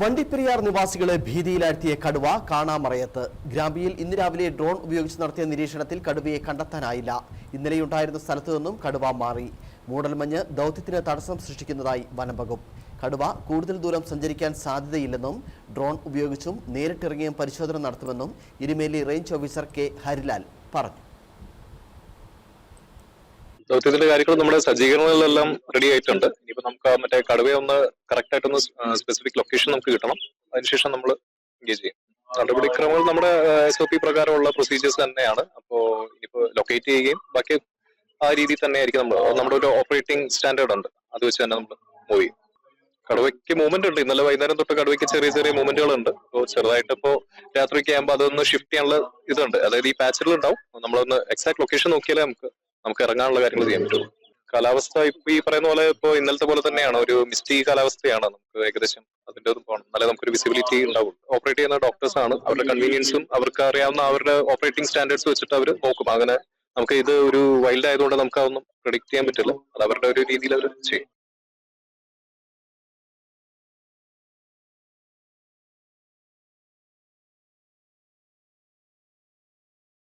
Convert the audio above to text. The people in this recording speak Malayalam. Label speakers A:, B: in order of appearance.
A: വണ്ടിപ്പെരിയാർ നിവാസികളെ ഭീതിയിലാഴ്ത്തിയ കടുവ കാണാമറയത്ത്. ഗ്രാമ്പിയിൽ ഇന്ന് രാവിലെ ഡ്രോൺ ഉപയോഗിച്ച് നടത്തിയ നിരീക്ഷണത്തിൽ കടുവയെ കണ്ടെത്താനായില്ല. ഇന്നലെയുണ്ടായിരുന്ന സ്ഥലത്തു നിന്നും കടുവ മാറി. മൂടൽമഞ്ഞ് ദൗത്യത്തിന് തടസ്സം സൃഷ്ടിക്കുന്നതായി വനം വകുപ്പ് കടുവ കൂടുതൽ ദൂരം സഞ്ചരിക്കാൻ സാധ്യതയില്ലെന്നും ഡ്രോൺ ഉപയോഗിച്ചും നേരിട്ടിറങ്ങിയും പരിശോധന നടത്തുമെന്നും Erumeli range officer K Harilal പറഞ്ഞു.
B: ദൗത്യത്തിന്റെ കാര്യങ്ങൾ നമ്മുടെ സജ്ജീകരണങ്ങളിലെല്ലാം റെഡി ആയിട്ടുണ്ട്. ഇനിയിപ്പോ നമുക്ക് മറ്റേ കടുവയെ ഒന്ന് കറക്റ്റ് ആയിട്ടൊന്ന് സ്പെസിഫിക് ലൊക്കേഷൻ നമുക്ക് കിട്ടണം. അതിനുശേഷം നമ്മൾ എൻഗേജ് ചെയ്യും. നടപടിക്രമങ്ങൾ നമ്മുടെ എസ് ഒ പി പ്രകാരമുള്ള പ്രൊസീജിയേഴ്സ് തന്നെയാണ്. അപ്പോ ഇനിയിപ്പോ ലൊക്കേറ്റ് ചെയ്യുകയും ബാക്കി ആ രീതിയിൽ തന്നെ ആയിരിക്കും നമ്മൾ നമ്മുടെ ഒരു ഓപ്പറേറ്റിംഗ് സ്റ്റാൻഡേർഡ് ഉണ്ട്. അത് വെച്ച് തന്നെ നമ്മൾ മൂവ് ചെയ്യും. കടുവയ്ക്ക് മൂവ്മെന്റ് ഉണ്ട്. ഇന്നലെ വൈകുന്നേരം തൊട്ട് കടുവയ്ക്ക് ചെറിയ ചെറിയ മൂവ്മെന്റുകൾ ഉണ്ട് അപ്പോൾ ചെറുതായിട്ട് ഇപ്പോൾ രാത്രിയൊക്കെ ആകുമ്പോൾ അതൊന്ന് ഷിഫ്റ്റ് ചെയ്യാനുള്ള ഇതുണ്ട്. അതായത് ഈ പാച്ചിലുണ്ടാവും ഉണ്ടാവും. നമ്മളൊന്ന് എക്സാക്ട് ലൊക്കേഷൻ നോക്കിയാലേ നമുക്ക് നമുക്ക് ഇറങ്ങാനുള്ള കാര്യങ്ങൾ ചെയ്യാൻ പറ്റുള്ളൂ. കാലാവസ്ഥ ഇപ്പൊ ഈ പറയുന്ന പോലെ ഇപ്പൊ ഇന്നലത്തെ പോലെ തന്നെയാണ്. ഒരു മിസ്റ്റി കാലാവസ്ഥയാണ് നമുക്ക് ഏകദേശം അതിന്റെ ഒന്നും പോകണം എന്നാലേ നമുക്കൊരു വിസിബിലിറ്റി ഉണ്ടാവും ഓപ്പറേറ്റ് ചെയ്യുന്ന ഡോക്ടേഴ്സ് ആണ്. അവരുടെ കൺവീനിയൻസും അവർക്ക് അറിയാവുന്ന അവരുടെ ഓപ്പറേറ്റിംഗ് സ്റ്റാൻഡേർഡ്സ് വെച്ചിട്ട് അവർ നോക്കും. അങ്ങനെ നമുക്ക് ഇത് ഒരു വൈൽഡ് ആയതുകൊണ്ട് നമുക്ക് അതൊന്നും പ്രൊഡിക്ട് ചെയ്യാൻ പറ്റില്ല. അത് അവരുടെ ഒരു രീതിയിൽ അവർ ചെയ്യും.